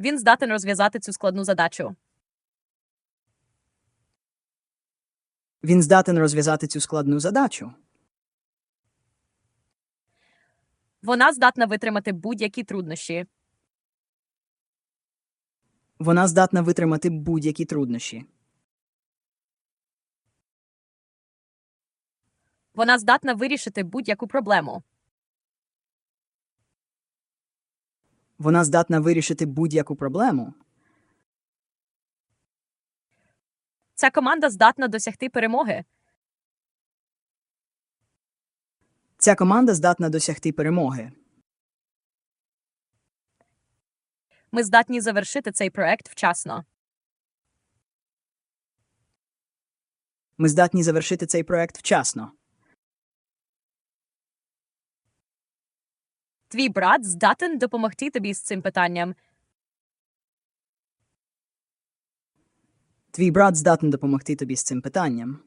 Він здатен розв'язати цю складну задачу. Він здатен розв'язати цю складну задачу. Вона здатна витримати будь-які труднощі. Вона здатна витримати будь-які труднощі. Вона здатна вирішити будь-яку проблему. Вона здатна вирішити будь-яку проблему. Ця команда здатна досягти перемоги. Ця команда здатна досягти перемоги. Ми здатні завершити цей проект вчасно. Ми здатні завершити цей проект вчасно. Твій брат здатен допомогти тобі з цим питанням. Твій брат здатен допомогти тобі з цим питанням.